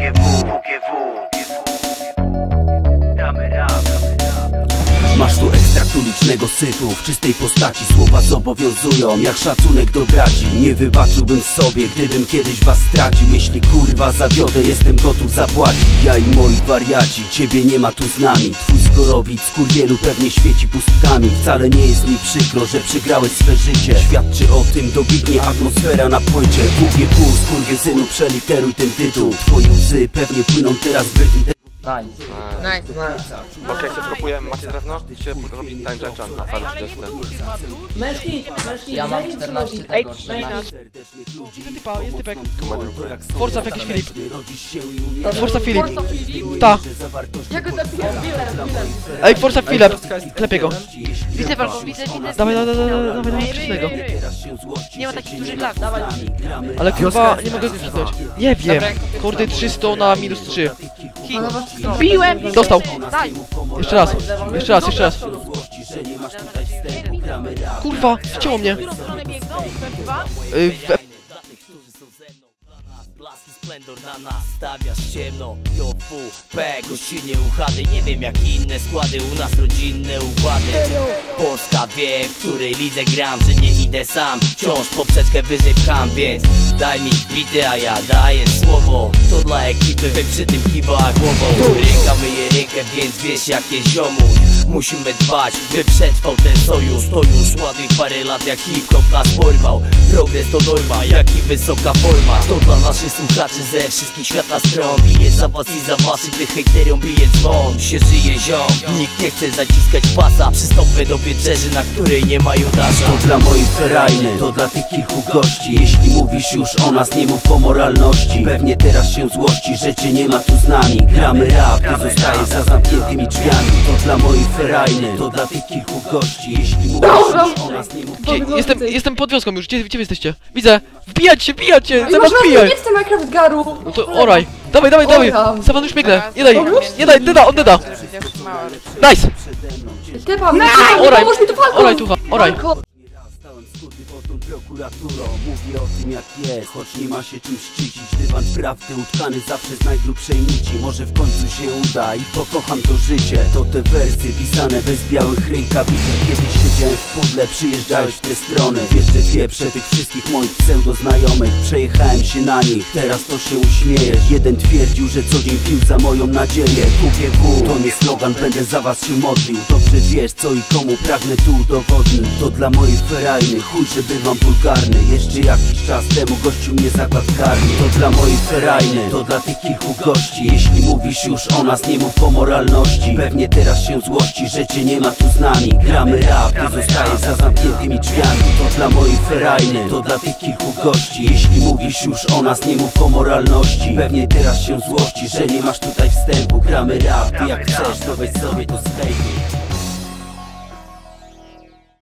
WGW, WGW ulicznego syfu. W czystej postaci słowa zobowiązują Jak szacunek do braci. Nie wybaczyłbym sobie, gdybym kiedyś was stracił. Jeśli kurwa zawiodę, jestem gotów zapłacić. Ja i moi wariaci, ciebie nie ma tu z nami. Twój skorowic kurwielu pewnie świeci pustkami Wcale nie jest mi przykro, że przegrałeś swe życie. Świadczy o tym dobitnie atmosfera na płycie. WGW, skurwysynu, przeliteruj ten tytuł. Twoje łzy pewnie płyną teraz w Nice. Nice. Okej, jak się propujemy, macie drewno? Się robi time judge na falę czy też Mężki, mężki, Ja mam daj mi 14 zrobić. tego, Ej, 14. Jest typa, jest typek. Forza Forza w jakiś Filip. Forza Filip. Forza Filip. Ta. Ja go zabiję, Miller, Miller. Ej, Forza Filip. Klepie go. Widzę walką, widzę, widzę. Dawaj, dawaj, dawaj, dawaj, dawaj, wczesnego. Nie ma takich dużych lat. Dawaj. Ale kurwa, nie mogę zginąć. Nie wiem. Kordy 300 na minus 3. Biłem! Dostał. Daj! Jeszcze raz. Jeszcze raz, jeszcze raz. Kurwa, wcięło mnie. Y, w- Blaski splendor na nas. Stawiasz ciemno Jo, fu, P, gościnnie uchady. Nie wiem jak inne składy, u nas rodzinne układy. Polska wie, w której lidze gram Że nie idę sam, wciąż poprzeczkę wyżej pcham Więc daj mi bity, a ja daję słowo. To dla ekipy, wy przy tym kiwa głową. Ręka myje rękę, więc wiesz jakie ziomu. Musimy dbać, by przetrwał ten sojusz. To już ładnych parę lat jak hip-hop nas porwał To norma, jak i wysoka forma. To dla naszych słuchaczy ze wszystkich świata stron. Bije za was i za waszych, gdy hejteriom bije dzwon. Się żyje ziom, nikt nie chce zaciskać pasa. Przystąpmy do wieczerzy, na której nie ma Judasza To dla mojej ferajny, to dla tych kilku gości. Jeśli mówisz już o nas, nie mów o moralności. Pewnie teraz się złości, że cię nie ma tu z nami. Gramy rap, ty zostajesz za zamkniętymi drzwiami. To dla mojej ferajny, to dla tych kilku gości. Jeśli mówisz już nas, nie mów Gdzie, jestem, jestem pod wioską już, gdzie, gdzie wy jesteście? Widzę! Wbijać się, wbijać się! Masz wbijać! nie chcę Minecraft Garu. No to oraj! Dawaj, dawaj, dawaj! Oram. Sawan już biegnę! Nie daj! Nie daj, nie da, on nie da! Nice! Typa, nie Oraj! pomóż mi tu. Oraj, tucha, oraj! Skudywotą prokuraturą. Mówię o tym jak jest, choć nie ma się czym szczycić. Dywan prawdy utkany zawsze z najgrubszej nici. Może w końcu się uda i pokocham to życie. To te wersy pisane bez białych rękawiczek. Kiedyś siedziałem w pudle, przyjeżdżałeś w te strony Wiesz, że wieprze tych wszystkich moich pseudoznajomych. Przejechałem się na nich, teraz to się uśmiejesz Jeden twierdził, że co dzień pił za moją nadzieję. WGW to nie slogan, będę za was się modlił. Dobrze wiesz co i komu pragnę tu udowodnić. To dla mojej ferajny, chuj, że bywam wulgarny Jeszcze jakiś czas temu gościu mnie zakład karny To dla mojej ferajny, to dla tych kilku gości. Jeśli mówisz już o nas, nie mów o moralności. Pewnie teraz się złości, że cię nie ma tu z nami. Gramy rap, ty zostajesz za zamkniętymi drzwiami. To dla mojej ferajny, to dla tych kilku gości. Jeśli mówisz już o nas, nie mów o moralności. Pewnie teraz się złości, że nie masz tutaj wstępu. Gramy rap, ty jak chcesz, to weź sobie to z